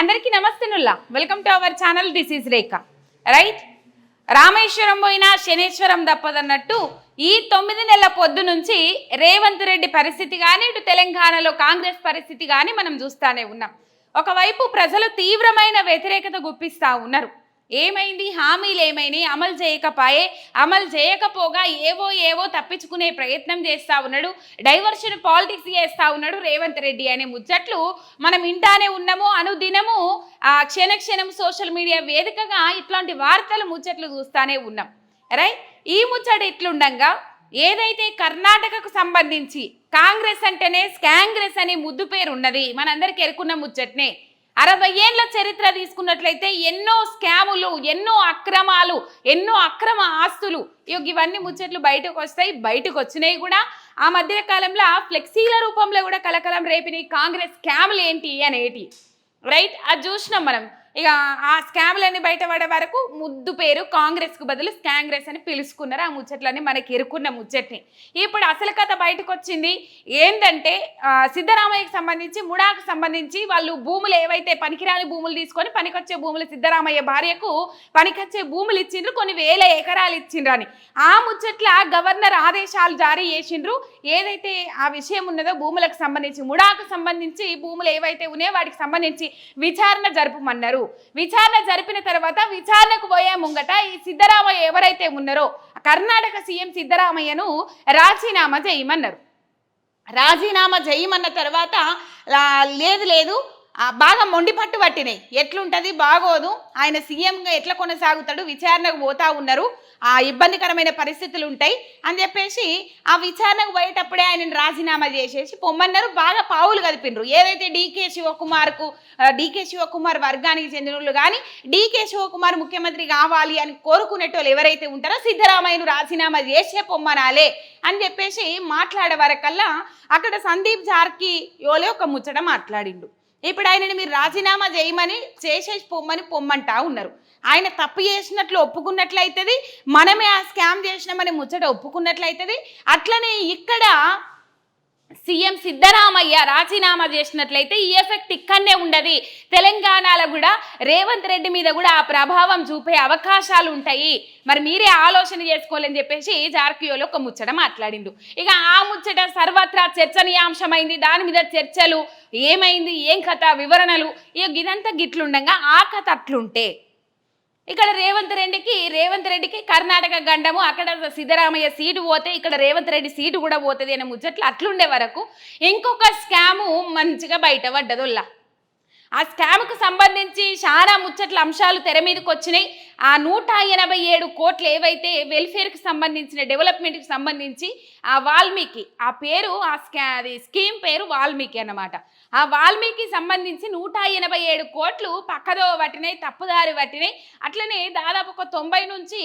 అందరికీ నమస్తేనుల్లా welcome to our channel this is Rekha right Rameswaram పోయినా శనేశ్వరం దప్పదన్నట్టు ఈ తొమ్మిది నెలల పొద్దు నుంచి రేవంత్ రెడ్డి పరిస్థితి కానీ ఇటు తెలంగాణలో కాంగ్రెస్ పరిస్థితి కానీ మనం చూస్తానే ఉన్నాం. ఒకవైపు ప్రజలు తీవ్రమైన వ్యతిరేకత గుప్పిస్తూ ఉన్నారు. ఏమైంది? హామీలు ఏమైనాయి? అమలు చేయకపాయే? అమలు చేయకపోగా ఏవో ఏవో తప్పించుకునే ప్రయత్నం చేస్తా ఉన్నాడు. డైవర్షన్ పాలిటిక్స్ చేస్తా ఉన్నాడు రేవంత్ రెడ్డి అనే ముచ్చట్లు మనం ఇంటానే ఉన్నాము. అనుదినము ఆ క్షణ క్షణం సోషల్ మీడియా వేదికగా ఇట్లాంటి వార్తలు ముచ్చట్లు చూస్తానే ఉన్నాం. రైట్? ఈ ముచ్చట ఇట్లుండగా ఏదైతే కర్ణాటకకు సంబంధించి కాంగ్రెస్ అంటేనే స్కాంగ్రెస్ అనే ముద్దు పేరు ఉన్నది మనందరికీ ఎరుకున్న ముచ్చట్నే. అరవై ఏళ్ళ చరిత్ర తీసుకున్నట్లయితే ఎన్నో స్కాములు ఎన్నో అక్రమాలు ఎన్నో అక్రమ ఆస్తులు. ఇగో ఇవన్నీ ముచ్చట్లు బయటకు వస్తాయి బయటకు వచ్చినాయి కూడా. ఆ మధ్య కాలంలో ఫ్లెక్సీల రూపంలో కూడా కలకలం రేపినాయి కాంగ్రెస్ స్కాములు ఏంటి అనేటి. రైట్? అది చూసినాం మనం. ఇక ఆ స్కామ్లన్నీ బయటపడే వరకు ముద్దు పేరు కాంగ్రెస్కు బదులు స్కాంగ్రెస్ అని పిలుచుకున్నారు. ఆ ముచ్చట్లన్నీ మనకి ఎరుకున్న ముచ్చట్ని. ఇప్పుడు అసలు కథ బయటకు వచ్చింది ఏంటంటే సిద్ధరామయ్యకు సంబంధించి ముడాకు సంబంధించి వాళ్ళు భూములు ఏవైతే పనికిరాని భూములు తీసుకొని పనికొచ్చే భూములు సిద్ధరామయ్య భార్యకు పనికొచ్చే భూములు ఇచ్చిండ్రు కొన్ని వేల ఎకరాలు ఇచ్చిండ్రు అని. ఆ ముచ్చట్ల గవర్నర్ ఆదేశాలు జారీ చేసిండ్రు. ఏదైతే ఆ విషయం ఉన్నదో భూములకు సంబంధించి ముడాకు సంబంధించి భూములు ఏవైతే ఉన్నాయో వాటికి సంబంధించి విచారణ జరుపుమన్నారు. విచారణ జరిపిన తర్వాత విచారణకు పోయే ముంగట ఈ సిద్ధరామయ్య ఎవరైతే ఉన్నారో కర్ణాటక సీఎం సిద్ధరామయ్యను రాజీనామా చేయమన్నారు రాజీనామా చేయమన్న తర్వాత లేదు లేదు బాగా మొండి పట్టు పట్టినాయి. ఎట్లుంటది? బాగోదు. ఆయన సీఎంగా ఎట్లా కొనసాగుతాడు? విచారణకు పోతా ఉన్నారు. ఆ ఇబ్బందికరమైన పరిస్థితులు ఉంటాయి అని చెప్పేసి ఆ విచారణకు పోయేటప్పుడే ఆయనను రాజీనామా చేసేసి పొమ్మన్నారు. బాగా పావులు కదిపినరు ఏదైతే డీకే శివకుమార్కు డీకే శివకుమార్ వర్గానికి చెందిన వాళ్ళు కానీ డీకే శివకుమార్ ముఖ్యమంత్రి కావాలి అని కోరుకునేటోళ్ళు ఎవరైతే ఉంటారో సిద్ధరామయ్యను రాజీనామా చేసే పొమ్మనాలే అని చెప్పేసి మాట్లాడే వరకల్లా అక్కడ సందీప్ జార్కి యోలే ఒక ముచ్చట మాట్లాడిండు. ఇప్పుడు ఆయనని మీరు రాజీనామా చేయమని చేసేసి పొమ్మని పొమ్మంటా ఉన్నారు. ఆయన తప్పు చేసినట్లు ఒప్పుకున్నట్లయితుంది మనమే ఆ స్కామ్ చేసినామని ముచ్చట ఒప్పుకున్నట్లయితుంది. అట్లనే ఇక్కడ సీఎం సిద్ధరామయ్య రాజీనామా చేసినట్లయితే ఈ ఎఫెక్ట్ ఇక్కడనే ఉండదు. తెలంగాణలో కూడా రేవంత్ రెడ్డి మీద కూడా ఆ ప్రభావం చూపే అవకాశాలు ఉంటాయి. మరి మీరే ఆలోచన చేసుకోవాలని చెప్పేసి జార్కియోలో ఒక ముచ్చట మాట్లాడిండు. ఇక ఆ ముచ్చట సర్వత్రా చర్చనీయాంశమైంది. దాని మీద చర్చలు ఏమైంది? ఏం కథ? వివరణలు? ఇక ఇదంతా గిట్లుండగా ఆ కథ అట్లుంటే ఇక్కడ రేవంత్ రెడ్డికి రేవంత్ రెడ్డికి కర్ణాటక గండము అక్కడ సిద్ధరామయ్య సీటు పోతే ఇక్కడ రేవంత్ రెడ్డి సీటు కూడా పోతుంది అనే ముచ్చట్లు అట్లుండే వరకు ఇంకొక స్కాము మంచిగా బయట పడ్డదొల్లా. ఆ స్కామ్కు సంబంధించి చాలా ముచ్చట్ల అంశాలు తెర మీదకి వచ్చినాయి. ఆ నూట ఎనభై ఏడు కోట్లు ఏవైతే వెల్ఫేర్కి సంబంధించిన డెవలప్మెంట్కి సంబంధించి ఆ వాల్మీకి ఆ పేరు ఆ స్కా అది స్కీమ్ పేరు వాల్మీకి అన్నమాట. ఆ వాల్మీకి సంబంధించి నూట ఎనభై ఏడు కోట్లు పక్కదో పట్టినాయి తప్పుదారి పట్టినాయి అట్లనే దాదాపు ఒక తొంభై నుంచి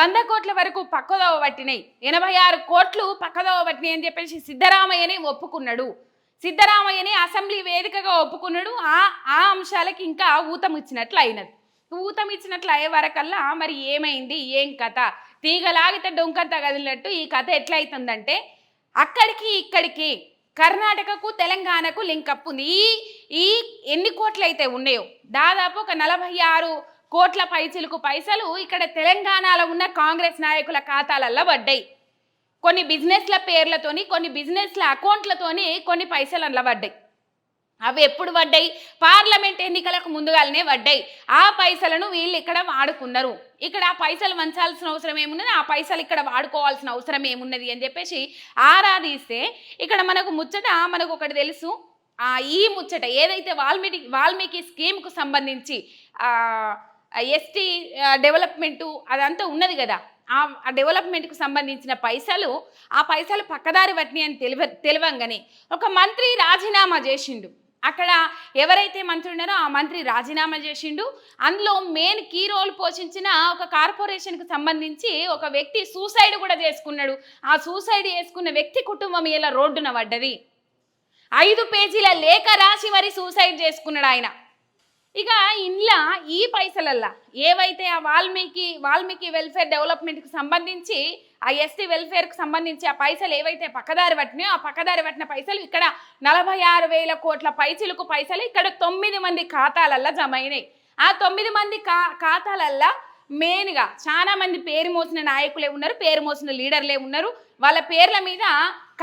వంద కోట్ల వరకు పక్కదోవ పట్టినాయి ఎనభై ఆరు కోట్లు పక్కదో పట్టినాయి అని చెప్పేసి సిద్ధరామయ్యని ఒప్పుకున్నాడు. సిద్ధరామయ్యని అసెంబ్లీ వేదికగా ఒప్పుకున్నాడు. ఆ ఆ అంశాలకి ఇంకా ఊతం ఇచ్చినట్లు అయినది ఊతం ఇచ్చినట్లు అయ్యే వరకల్లా మరి ఏమైంది? ఏం కథ? తీగలాగితే డొంకంత కదిలినట్టు ఈ కథ ఎట్లయితుందంటే అక్కడికి ఇక్కడికి కర్ణాటకకు తెలంగాణకు లింకప్ ఉంది. ఈ ఈ ఎన్ని కోట్లు అయితే ఉన్నాయో దాదాపు ఒక నలభై ఆరు కోట్ల పైచిలకు పైసలు ఇక్కడ తెలంగాణలో ఉన్న కాంగ్రెస్ నాయకుల ఖాతాలల్లో పడ్డాయి. కొన్ని బిజినెస్ల పేర్లతోని కొన్ని బిజినెస్ల అకౌంట్లతోని కొన్ని పైసలు అందులో పడ్డాయి అవి ఎప్పుడు పడ్డాయి పార్లమెంట్ ఎన్నికలకు ముందుగానే పడ్డాయి ఆ పైసలను వీళ్ళు ఇక్కడ వాడుకున్నారు. ఇక్కడ ఆ పైసలు వంచాల్సిన అవసరం ఏమున్నది? ఆ పైసలు ఇక్కడ వాడుకోవాల్సిన అవసరం ఏమున్నది అని చెప్పేసి ఆరాధిస్తే ఇక్కడ మనకు ముచ్చట మనకు ఒకటి తెలుసు. ఆ ఈ ముచ్చట ఏదైతే వాల్మీకి వాల్మీకి స్కీమ్కు సంబంధించి ఎస్టీ డెవలప్మెంటు అదంతా ఉన్నది కదా? ఆ డెవలప్మెంట్కు సంబంధించిన పైసలు ఆ పైసలు పక్కదారి పట్టినాయి అని తెలివ తెలివంగానే ఒక మంత్రి రాజీనామా చేసిండు. అక్కడ ఎవరైతే మంత్రి ఉన్నారో ఆ మంత్రి రాజీనామా చేసిండు. అందులో మెయిన్ కీ రోల్ పోషించిన ఒక కార్పొరేషన్కి సంబంధించి ఒక వ్యక్తి సూసైడ్ కూడా చేసుకున్నాడు. ఆ సూసైడ్ చేసుకున్న వ్యక్తి కుటుంబం ఇలా రోడ్డున పడ్డది? ఐదు పేజీల లేఖ రాసి మరి సూసైడ్ చేసుకున్నాడు ఆయన. ఇక ఇంట్లో ఈ పైసలల్లా ఏవైతే ఆ వాల్మీకి వాల్మీకి వెల్ఫేర్ డెవలప్మెంట్కి సంబంధించి ఆ ఎస్టీ వెల్ఫేర్కి సంబంధించి ఆ పైసలు ఏవైతే పక్కదారి పట్టినాయో ఆ పక్కదారి పట్టిన పైసలు ఇక్కడ నలభై ఆరు వేల కోట్ల పైసలకు పైసలు ఇక్కడ తొమ్మిది మంది ఖాతాలల్లా జమ అయినాయి ఆ తొమ్మిది మంది ఖా ఖాతాలల్లో మెయిన్గా చాలా మంది పేరు మోసిన నాయకులే ఉన్నారు పేరు మోసిన లీడర్లే ఉన్నారు. వాళ్ళ పేర్ల మీద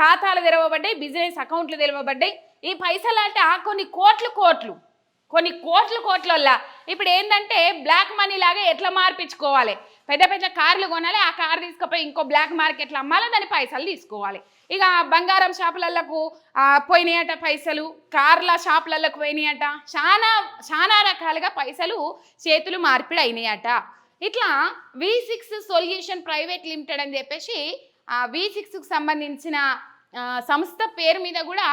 ఖాతాలు తెరవబడ్డాయి బిజినెస్ అకౌంట్లు తెరవబడ్డాయి. ఈ పైసలు అంటే ఆ కొన్ని కోట్లు కోట్లు. కొన్ని కోట్లు కోట్లల్లా. ఇప్పుడు ఏంటంటే బ్లాక్ మనీ లాగా ఎట్లా మార్పించుకోవాలి పెద్ద పెద్ద కార్లు కొనాలి ఆ కార్ తీసుకుపోయి ఇంకో బ్లాక్ మార్కెట్లో అమ్మాలి దాని పైసలు తీసుకోవాలి. ఇక బంగారం షాపులకు పోయినాయట పైసలు కార్ల షాపులకు పోయినాయట చాలా చాలా రకాలుగా పైసలు చేతులు మార్పిడి అయినాయట ఇట్లా V six solution private limited అని చెప్పేసి ఆ వి సిక్స్కి సంబంధించిన సంస్థ పేరు మీద కూడా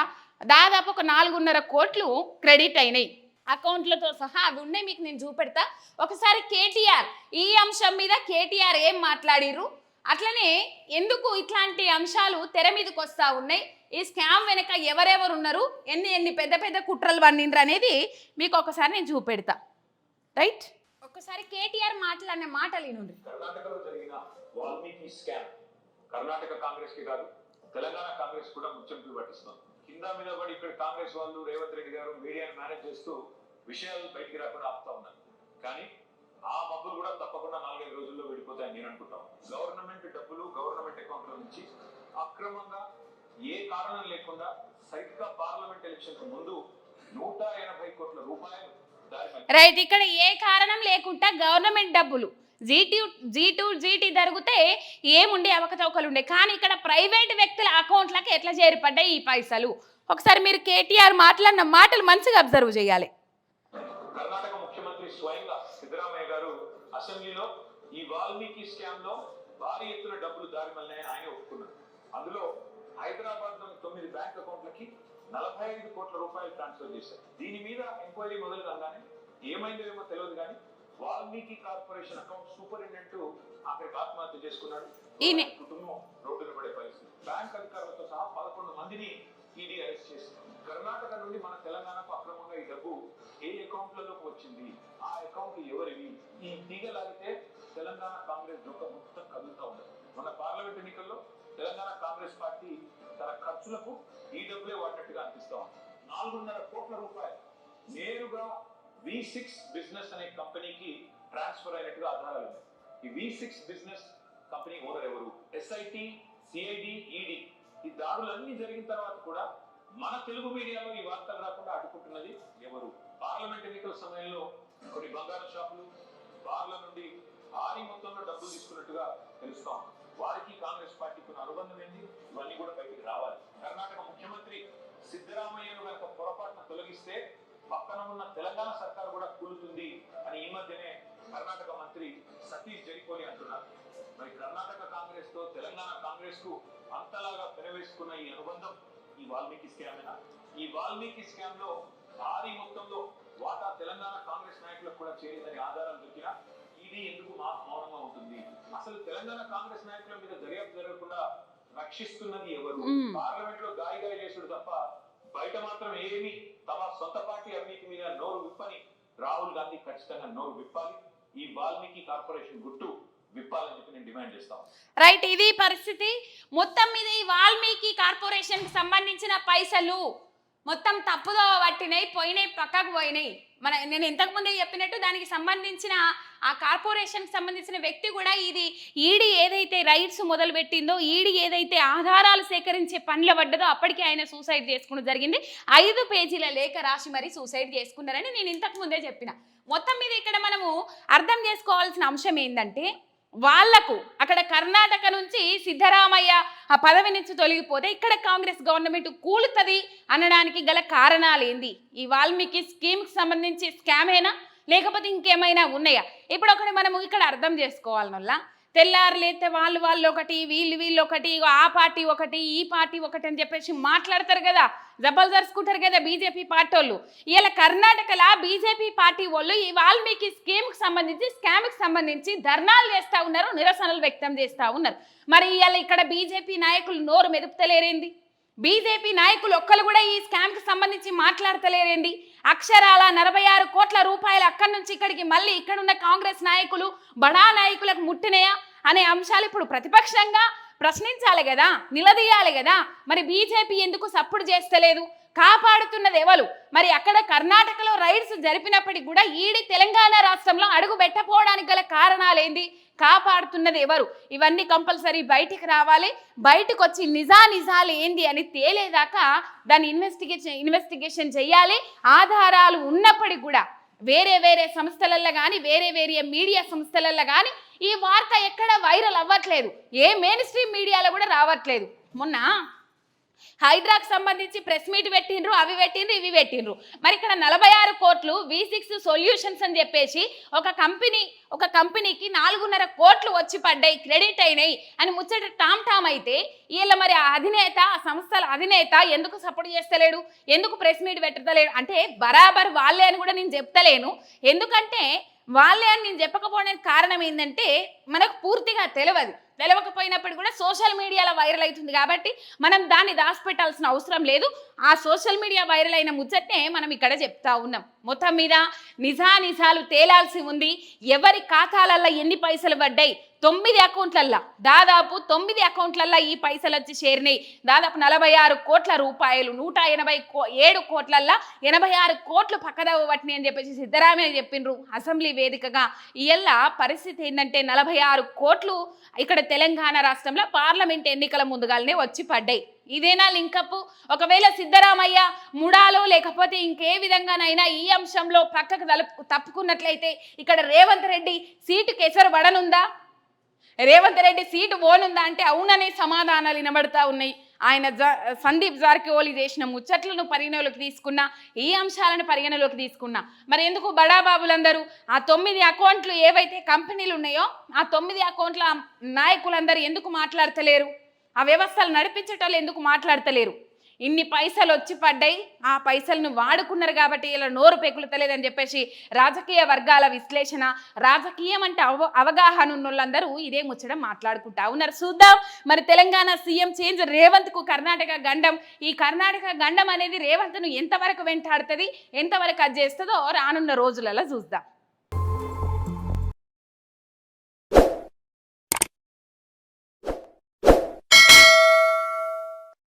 దాదాపు ఒక నాలుగున్నర కోట్లు క్రెడిట్ అయినాయి. అకౌంట్లతో సహా అవి ఉన్నాయి మీకు నేను చూపెడతా. ఒకసారి కేటీఆర్ ఈ అంశం మీద కేటీఆర్ ఏం మాట్లాడిర్రు? అట్లనే ఎందుకు ఇట్లాంటి అంశాలు తెర మీదకి వస్తూ ఉన్నాయి? ఈ స్కామ్ వెనక ఎవరెవరు ఉన్నారు? ఎన్ని ఎన్ని పెద్ద పెద్ద కుట్రలు వండిండ్రు అనేది మీకు ఒకసారి నేను చూపెడతా. రైట్? ఒకసారి కేటీఆర్ మాట్లాడిన మాటలు వినుండ్రి కర్ణాటకలో జరిగిన వాల్మీకి స్కామ్ కర్ణాటక కాంగ్రెస్కి కాదు తెలంగాణ కాంగ్రెస్ కూడా ముచ్చంపులు పట్టిస్తుంది కింద మీద పడి ఇక్కడ కాంగ్రెస్ వాళ్ళు రేవంత్ రెడ్డి గారు మీడియాను మేనేజ్ చేస్తూ విషయాలు బయటికి రాకుండా ఆపుతా ఉన్నారు. కానీ ఆ మబ్బులు కూడా తప్పకుండా నాలుగైదు రోజుల్లో వెళ్ళిపోతాయని నేను అనుకుంటాను గవర్నమెంట్ డబ్బులు గవర్నమెంట్ అకౌంట్ల నుంచి అక్రమంగా ఏ కారణం లేకుండా సరిగ్గా పార్లమెంట్ ఎలక్షన్ ముందు నూట ఎనభై కోట్ల రూపాయలు దారి రైట్ ఇక్కడ ఏ కారణం లేకుండా గవర్నమెంట్ డబ్బులు జీటీ జీ టూ జీటీ జరిగితే ఏముండే అవకతవకలు ఉండే కానీ ఇక్కడ ప్రైవేట్ వ్యక్తుల అకౌంట్లకి ఎట్లా చేరిపడ్డాయి ఈ పైసలు? ఒకసారి మీరు కేటీఆర్ మాట్లాడిన మాటలు మంచిగా అబ్జర్వ్ చేయాలి. కర్ణాటక ముఖ్యమంత్రి స్వయంగా సిద్ధరామయ్య గారు అసెంబ్లీలో ఈ వాల్మీకి స్కామ్లో భారీ ఎత్తున డబ్బులు ఆయన ఒప్పుకున్నారు. అందులో హైదరాబాద్లోని తొమ్మిది బ్యాంక్ అకౌంట్లకి నలభై ఐదు కోట్ల రూపాయలు ట్రాన్స్ఫర్ చేశారు. దీని మీద ఎంక్వైరీ మొదలు కాగానే ఏమైందో ఏమో తెలియదు కానీ వాల్మీకి కార్పొరేషన్ అకౌంట్ సూపరింటెండెంట్ అక్కడికి ఆత్మహత్య చేసుకున్నాడు. కుటుంబం రోడ్డున పడే పరిస్థితి. బ్యాంక్ అధికారులతో సహా పదకొండు మందిని ఈడీ అరెస్ట్ చేసింది. కర్ణాటక నుండి మన తెలంగాణకు అక్రమంగా ఈ డబ్బు ఏ అకౌంట్లలోకి వచ్చింది? ఆ అకౌంట్ ఎవరివి ఈ తీగలాగితే తెలంగాణ కాంగ్రెస్ డొక్క మొత్తం కదులుతూ ఉండదు మన పార్లమెంట్ ఎన్నికల్లో తెలంగాణ కాంగ్రెస్ పార్టీ తన ఖర్చులకు ఈ డబ్బులే వాడినట్టుగా అనిపిస్తా ఉంది. నాలుగున్నర కోట్ల రూపాయలు. నేరుగా వి సిక్స్ బిజినెస్ అనే కంపెనీకి ట్రాన్స్ఫర్ అయినట్టుగా ఆధారాలు ఉన్నాయి. ఈ V six business company owner ఎవరు? ఎస్ఐటి సిఐడి ఈడి ఈ దాడులన్నీ జరిగిన తర్వాత కూడా మన తెలుగు మీడియాలో ఈ వార్తలు రాకుండా అడ్డుకుంటున్నది ఎవరు? పార్లమెంట్ ఎన్నికల సమయంలో కొన్ని బంగారు షాపులు బార్ల నుండి భారీ మొత్తంలో డబ్బులు తీసుకున్నట్టుగా తెలుస్తాం. వారికి కాంగ్రెస్ పార్టీకి ఉన్న అనుబంధం ఏంటి? ఇవన్నీ కూడా బయటికి రావాలి. కర్ణాటక ముఖ్యమంత్రి సిద్ధరామయ్యను కనుక పొరపాటున తొలగిస్తే పక్కన ఉన్న తెలంగాణ సర్కార్ కూడా కూలుతుంది అని ఈ మధ్యనే కర్ణాటక మంత్రి సతీష్ జరిపోలి అంటున్నారు. మరి కర్ణాటక కాంగ్రెస్తో తెలంగాణ కాంగ్రెస్కు అంతలాగా పెనవేసుకున్న ఈ అనుబంధం ఈ వాల్మీకి స్కామేనా ఈ వాల్మీకి స్కామ్లో భారీ మొత్తంలో వాటా తెలంగాణ కాంగ్రెస్ నాయకులకు కూడా చేరిందని ఆధారాలు దొరికినా ఇది ఎందుకు మా మౌనంగా ఉంటుంది? అసలు తెలంగాణ కాంగ్రెస్ నాయకుల మీద దర్యాప్తు జరగకుండా రక్షిస్తున్నది ఎవరు. పార్లమెంట్లో గాయ గాయ చేసుడు తప్ప బయట మాత్రం ఏమి తమ సొంత పార్టీ అవినీతి మీద నోరు విప్పని రాహుల్ గాంధీ ఖచ్చితంగా నోరు విప్పాలి. ఈ వాల్మీకి కార్పొరేషన్ గుట్టు విప్పాలని చెప్పి నేను డిమాండ్ చేస్తాను రైట్ ఇది పరిస్థితి. మొత్తం మీద ఈ వాల్మీకి కార్పొరేషన్కి సంబంధించిన పైసలు మొత్తం తప్పుదో పట్టినాయి పోయినాయి పక్కకు పోయినాయి. మన నేను ఇంతకుముందే చెప్పినట్టు దానికి సంబంధించిన ఆ కార్పొరేషన్కి సంబంధించిన వ్యక్తి కూడా ఇది ఈడీ ఏదైతే రైట్స్ మొదలుపెట్టిందో ఈడీ ఏదైతే ఆధారాలు సేకరించే పనిలో పడ్డదో అప్పటికే ఆయన సూసైడ్ చేసుకోవడం జరిగింది. ఐదు పేజీల లేఖ రాసి మరి సూసైడ్ చేసుకున్నారని నేను ఇంతకు ముందే చెప్పిన. మొత్తం మీద ఇక్కడ మనము అర్థం చేసుకోవాల్సిన అంశం ఏంటంటే వాళ్ళకు అక్కడ కర్ణాటక నుంచి సిద్ధరామయ్య ఆ పదవి నుంచి తొలగిపోతే ఇక్కడ కాంగ్రెస్ గవర్నమెంట్ కూలుతుంది అనడానికి గల కారణాలు ఏంది ఈ వాల్మీకి స్కీమ్కి సంబంధించి స్కామేనా లేకపోతే ఇంకేమైనా ఉన్నాయా? ఇప్పుడు ఒకటి మనము ఇక్కడ అర్థం చేసుకోవాలి నొల్ల వాళ్ళు వాళ్ళు ఒకటి వీళ్ళు వీళ్ళు ఒకటి ఆ పార్టీ ఒకటి ఈ పార్టీ ఒకటి అని చెప్పేసి మాట్లాడతారు కదా. జబర్దర్చుకుంటారు కదా బీజేపీ పార్టీ వాళ్ళు ఇలా కర్ణాటకలో బీజేపీ పార్టీ వాళ్ళు ఈ వాల్మీకి స్కీమ్కి సంబంధించి స్కామ్కి సంబంధించి ధర్నాలు చేస్తూ ఉన్నారు నిరసనలు వ్యక్తం చేస్తూ ఉన్నారు. మరి ఇలా ఇక్కడ బీజేపీ నాయకులు నోరు మెదుపుతలేరేంది? బీజేపీ నాయకులు ఒక్కరు కూడా ఈ స్కామ్కి సంబంధించి మాట్లాడతలేరండి అక్షరాల నలభై ఆరు కోట్ల రూపాయలు అక్కడి నుంచి ఇక్కడికి మళ్ళీ ఇక్కడున్న కాంగ్రెస్ నాయకులు బడా నాయకులకు ముట్టినయా అనే అంశాలు ఇప్పుడు ప్రతిపక్షంగా ప్రశ్నించాలి కదా నిలదీయాలి కదా. మరి బీజేపీ ఎందుకు సప్పుడు చేస్తలేదు? కాపాడుతున్నది ఎవరు? మరి అక్కడ కర్ణాటకలో రైడ్స్ జరిపినప్పటికి కూడా ఈడి తెలంగాణ రాష్ట్రంలో అడుగు పెట్టపోవడానికి గల కారణాలేంది? కాపాడుతున్నది ఎవరు? ఇవన్నీ కంపల్సరీ బయటికి రావాలి. బయటకు వచ్చి నిజా నిజాలు ఏంది అని తేలేదాకా దాన్ని ఇన్వెస్టిగేషన్ ఇన్వెస్టిగేషన్ చేయాలి ఆధారాలు ఉన్నప్పటికి కూడా వేరే వేరే సంస్థలల్లో కానీ వేరే వేరే మీడియా సంస్థలల్లో కానీ ఈ వార్త ఎక్కడ వైరల్ అవ్వట్లేదు. ఏ మెయిన్ స్ట్రీమ్ మీడియాలో కూడా రావట్లేదు. మొన్న హైడ్రాకి సంబంధించి ప్రెస్ మీట్ పెట్టిండ్రు అవి పెట్టిండ్రు ఇవి పెట్టిండ్రు. మరి ఇక్కడ నలభై ఆరు కోట్లు వి సిక్స్ సొల్యూషన్స్ అని చెప్పేసి ఒక కంపెనీ ఒక కంపెనీకి నాలుగున్నర కోట్లు వచ్చి పడ్డాయి క్రెడిట్ అయినాయి. అని ముచ్చట టామ్ టామ్ అయితే వీళ్ళ మరి ఆ అధినేత ఆ సంస్థల అధినేత ఎందుకు సపోర్ట్ చేస్తలేడు? ఎందుకు ప్రెస్ మీట్ పెట్టలేడు? అంటే బరాబర్ వాళ్ళే అని కూడా నేను చెప్తలేను. ఎందుకంటే వాళ్ళే అని నేను చెప్పకపోవడానికి కారణం ఏంటంటే మనకు పూర్తిగా తెలియదు తెలవకపోయినప్పుడు కూడా సోషల్ మీడియాలో వైరల్ అవుతుంది కాబట్టి మనం దాన్ని దాచిపెట్టాల్సిన అవసరం లేదు. ఆ సోషల్ మీడియా వైరల్ అయిన ముచ్చట్నే మనం ఇక్కడ చెప్తా ఉన్నాం. మొత్తం మీద నిజా నిజాలు తేలాల్సి ఉంది. ఎవరి ఖాతాలల్లో ఎన్ని పైసలు పడ్డాయి? తొమ్మిది అకౌంట్లల్లో. దాదాపు తొమ్మిది అకౌంట్లల్లో ఈ పైసలు వచ్చి చేరినాయి. దాదాపు నలభై ఆరు కోట్ల రూపాయలు నూట ఎనభై కో ఏడు కోట్లల్లో ఎనభై ఆరు కోట్లు పక్కదవ పట్టినాయి అని చెప్పేసి సిద్ధరామయ్య చెప్పిండ్రు అసెంబ్లీ వేదికగా. ఇయల్ల పరిస్థితి ఏంటంటే నలభై ఆరు కోట్లు ఇక్కడ తెలంగాణ రాష్ట్రంలో పార్లమెంట్ ఎన్నికల ముందుగానే వచ్చి పడ్డాయి. ఇదేనా లింకప్ ఒకవేళ సిద్ధరామయ్య ముడాలో లేకపోతే ఇంకే విధంగానైనా ఈ అంశంలో పక్కకు తలుపు తప్పుకున్నట్లయితే ఇక్కడ రేవంత్ రెడ్డి సీటు కేసరు పడనుందా? రేవంత్ రెడ్డి సీటు ఓనుందా అంటే అవుననే సమాధానాలు వినబడతా ఉన్నాయి. ఆయన జ- సందీప్ జార్కిహోలీ చేసిన ముచ్చట్లను పరిగణలోకి తీసుకున్నా ఈ అంశాలను పరిగణలోకి తీసుకున్నా. మరి ఎందుకు బడాబాబులందరూ ఆ తొమ్మిది అకౌంట్లు ఏవైతే కంపెనీలు ఉన్నాయో ఆ తొమ్మిది అకౌంట్ల నాయకులందరూ ఎందుకు మాట్లాడతలేరు? ఆ వ్యవస్థలు నడిపించేటోళ్ళు ఎందుకు మాట్లాడతలేరు? ఇన్ని పైసలు వచ్చి పడ్డాయి. ఆ పైసలను వాడుకున్నారు కాబట్టి ఇలా నోరు పెకులుతలేదని చెప్పేసి రాజకీయ వర్గాల విశ్లేషణ రాజకీయం అంటే అవ అవగాహన ఉన్న వాళ్ళందరూ ఇదే ముచ్చడం మాట్లాడుకుంటా ఉన్నారు. చూద్దాం. మరి తెలంగాణ సీఎం చేంజ్ రేవంత్కు కర్ణాటక గండం. ఈ కర్ణాటక గండం అనేది రేవంత్ను ఎంతవరకు వెంటాడుతుంది? ఎంతవరకు అది చేస్తుందో రానున్న రోజులలో చూద్దాం.